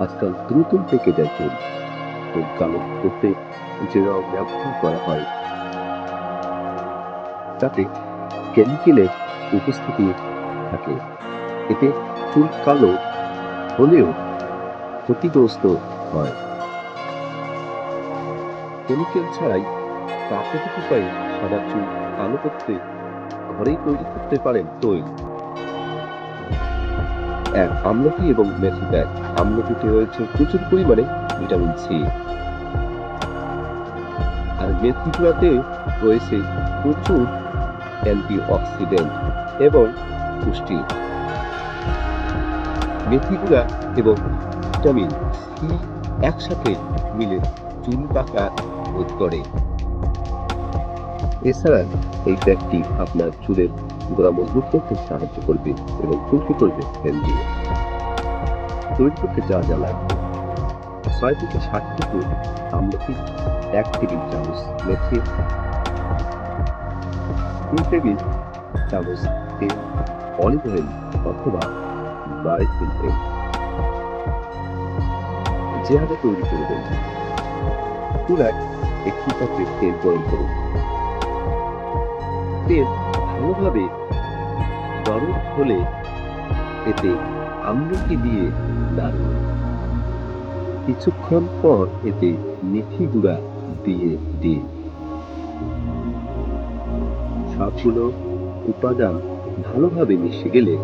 আজকাল দ্রুত পেকে যায় চুল। কালো করতে রং ব্যবহার করা হয়। তাতে কেমিক্যালের উপস্থিতি থাকে। এতে চুল কালো হলেও ক্ষতিগ্রস্ত হয়। কেমিক্যাল ছাড়াই প্রাকৃতিক উপায়ে সাদা চুল কালো করতে ঘরেই তৈরি করতে পারেন তৈল। এক আমলকি এবং মেথি প্যাক আমলকিতে রয়েছে প্রচুর পরিমাণে ভিটামিন সি। আর মেথি গুঁড়াতে রয়েছে প্রচুর অ্যান্টি অক্সিডেন্ট এবং পুষ্টি। মেথি গুঁড়া এবং ভিটামিন সি একসাথে মিলে চুল পাকা রোধ করে। এছাড়া এই প্যাকটি আপনার চুলের গোড়া মজবুত করতে সাহায্য করবে এবং চুলকে করবে হেলদি তৈরি করতে যা যা লাগবে। ছয় থেকে ষাট টুকরো আমলকি এক টেবিল চামচ মেথি, তিন টেবিল চামচ তেল অলিভ অয়েল অথবা নারিকেল তেল। যেভাবে তৈরি করবেন চুলায় একটি পাত্রে তেল গরম করুন। তেল ভালোভাবে গরম হলে এতে আমলকি দিয়ে নাড়ুন কিছুক্ষণ পর এতে মেথি গুঁড়া দিয়ে দিন। সবগুলো উপাদান ভালোভাবে মিশে গেলে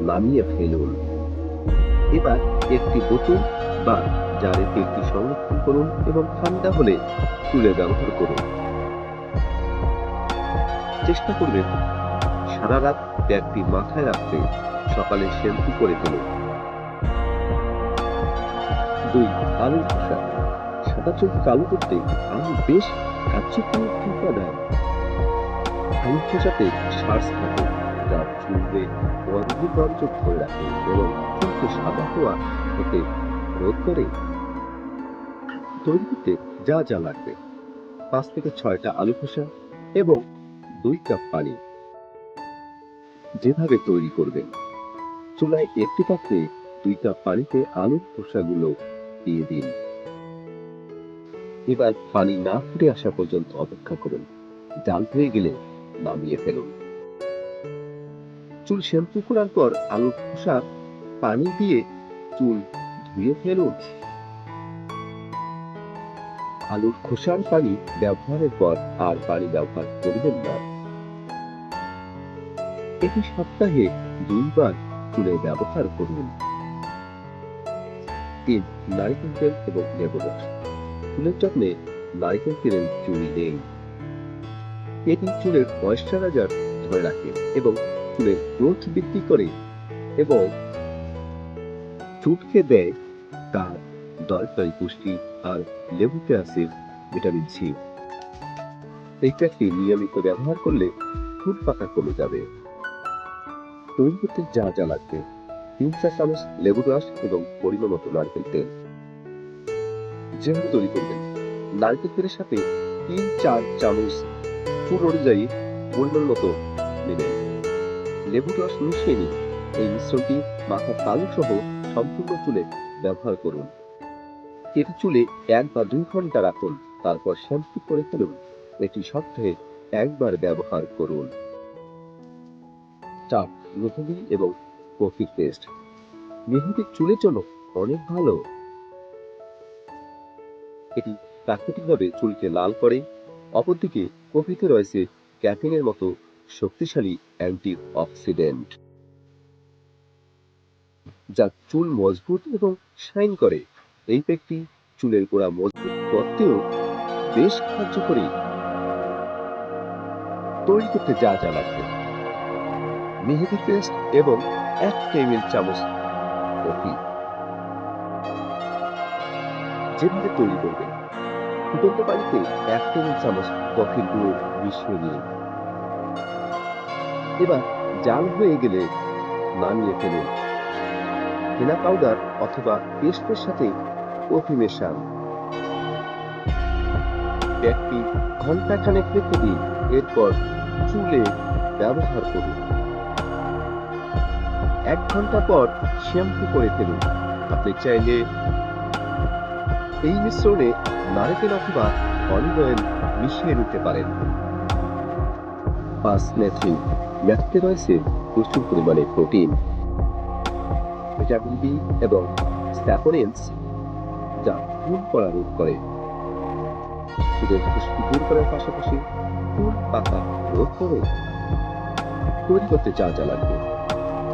নামিয়ে ফেলুন। এবার একটি বোতল বা জারে তেলটি সংরক্ষণ করুন এবং ঠান্ডা হলে তুলে ব্যবহার করুন। চেষ্টা করবেন সারা রাত ব্যাগটি মাথায় রাখতে সকালে শ্যাম্পু করে ফেলুন দুই আলুর খোসা সাদা চোখ কালো করতে আলু বেশ কার্যকরী একটি উপাদান আলুর খোসাতে সার্স থাকে, যা চুলে অর্ধব্যঞ্জক ধরে রাখে এবং চুলকে সাদা হওয়া হতে রোধ করে। তৈরি করতে যা যা লাগবে, পাঁচ থেকে ছয়টা আলু খোসা এবং দুই কাপ পানি। যেভাবে তৈরি করবেন। চুলায় একটি পাত্রে দুই কাপ পানিতে আলুর খোসাগুলো দিয়ে দিন। এবার পানি না ফুটে আসা পর্যন্ত অপেক্ষা করুন। জাল হয়ে গেলে নামিয়ে ফেলুন। চুল শ্যাম্পু করার পর আলুর খোসা পানি দিয়ে চুল ধুয়ে ফেলুন। আলুর খোসার পানি ব্যবহারের পর আর পানি ব্যবহার করবেন না। এটি সপ্তাহে দুইবার চুলে ব্যবহার করুন। তিন, নারিকেল তেল এবং লেবু রস। চুলের যত্নে নারিকেল তেলের চুল নেই। এটি চুলের ময়শ্চারাইজার ধরে রাখে এবং চুলের গ্রোথ বৃদ্ধি করে এবং চুটকে দেয় তার দরকারি পুষ্টি আর লেবুতে আছে ভিটামিন সি। এই প্যাকটি নিয়মিত ব্যবহার করলে চুল পাকা কমে যাবে। তৈরি করতে যা যা লাগবে তিন চার চামচ লেবু রস এবং পরিমাণ মতো নারকেল তেল। যেভাবে তৈরি করবেন, নারকেল তেলের সাথে তিন চার চামচ চুল অনুযায়ী পরিমাণ মতো নেবেন। লেবু রস মিশিয়ে নিন। এই মিশ্রণটি মাথার তালু সহ সম্পূর্ণ চুলে ব্যবহার করুন। এটি চুলে এক বা দুই ঘণ্টা রাখুন। তারপর শ্যাম্পু করে ফেলুন। এটি সপ্তাহে একবার ব্যবহার করুন। চাপ মেহেদি এবং কফি পেস্ট। মেহেদি চুলের জন্য অনেক ভালো। এটি প্রাকৃতিকভাবে চুলকে লাল করে, অপরদিকে কফিতে রয়েছে ক্যাফিনের মতো শক্তিশালী অ্যান্টি অক্সিডেন্ট যা চুল মজবুত এবং শাইন করে। এই প্যাকটি চুলের গোড়া মজবুত করতেও বেশ কার্যকরী তৈরি করতে যা যা লাগবে। মেহেদি পেস্ট এবং এক টেবিল চামচ কফি। যেভাবে তৈরি করবেন, ফুটন্ত পানিতে এক টেবিল চামচ কফির গুঁড়ো মিশিয়ে নিন। এবার জাল হয়ে গেলে নামিয়ে ফেলুন। হেনা পাউডার অথবা পেস্টের সাথে কফি মেশান। প্যাকটি ঘণ্টা খানেক রেখে দিন, এরপর চুলে ব্যবহার করুন। এক ঘণ্টা পর শ্যাম্পু করে ফেলুন। আপনি চাইলে এই মিশ্রণে নারকেল অথবা অলিভ অয়েল মিশিয়ে নিতে পারেন। পাঁচ মেথি মেথিতে রয়েছে প্রচুর পরিমাণে প্রোটিন, ভিটামিন বি এবং স্ট্যাপোনেন্স যা ফুল পড়া রোধ করে। খুশকি দূর করার পাশাপাশি ফুল পাতা রোধ করে। তৈরি করতে যা যা লাগবে।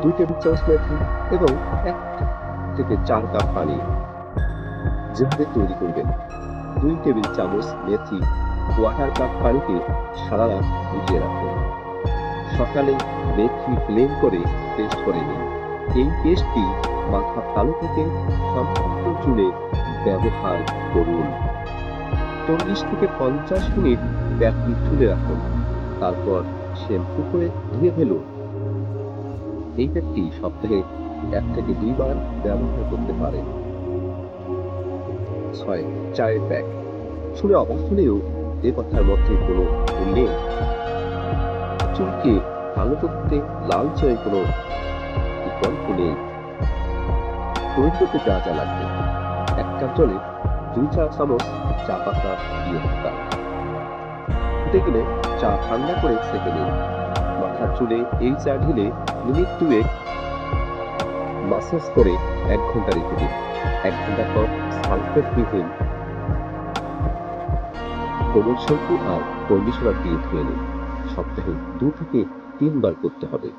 দুই টেবিল চামচ মেথি এবং এক থেকে চার কাপ পানি। যেভাবে তৈরি করবেন, দুই টেবিল চামচ মেথি কোয়ার্টার কাপ পানিতে সারা রাত ভিজিয়ে রাখুন। সকালে মেথি ব্লেন্ড করে পেস্ট করে নিন। এই পেস্টটি মাথা কালো থেকে সম্পূর্ণ চুলে ব্যবহার করুন। চল্লিশ থেকে পঞ্চাশ মিনিট ব্যাগটি তুলে রাখুন। তারপর শ্যাম্পু করে ধুয়ে ফেলুন। এই প্যাকটি সপ্তাহে এক থেকে দুইবার ব্যবহার করতে পারেন ছয়, চায়ের প্যাক শুনে অবাক হলেও এ কথার মধ্যে কোনো নেই। চুলকে ভালো করতে লাল চায়ের কোনো বিকল্প নেই। তৈরি করতে যা যা লাগবে। এক কাপ জলে দুই চা চামচ চা পাতা দিয়ে দিতাম ফুটে গেলে চা ঠান্ডা করে সেঁকে নিন। মাথার চুলে এই চা ঢেলে মিনিট দুয়েক মাসাজ করে এক ঘণ্টা রেখে দিন। এক ঘণ্টা পর সালফেট বিহীন কোমল শ্যাম্পু আর কন্ডিশনার দিয়ে ধুয়ে নিন। সপ্তাহে দু থেকে তিনবার করতে হবে।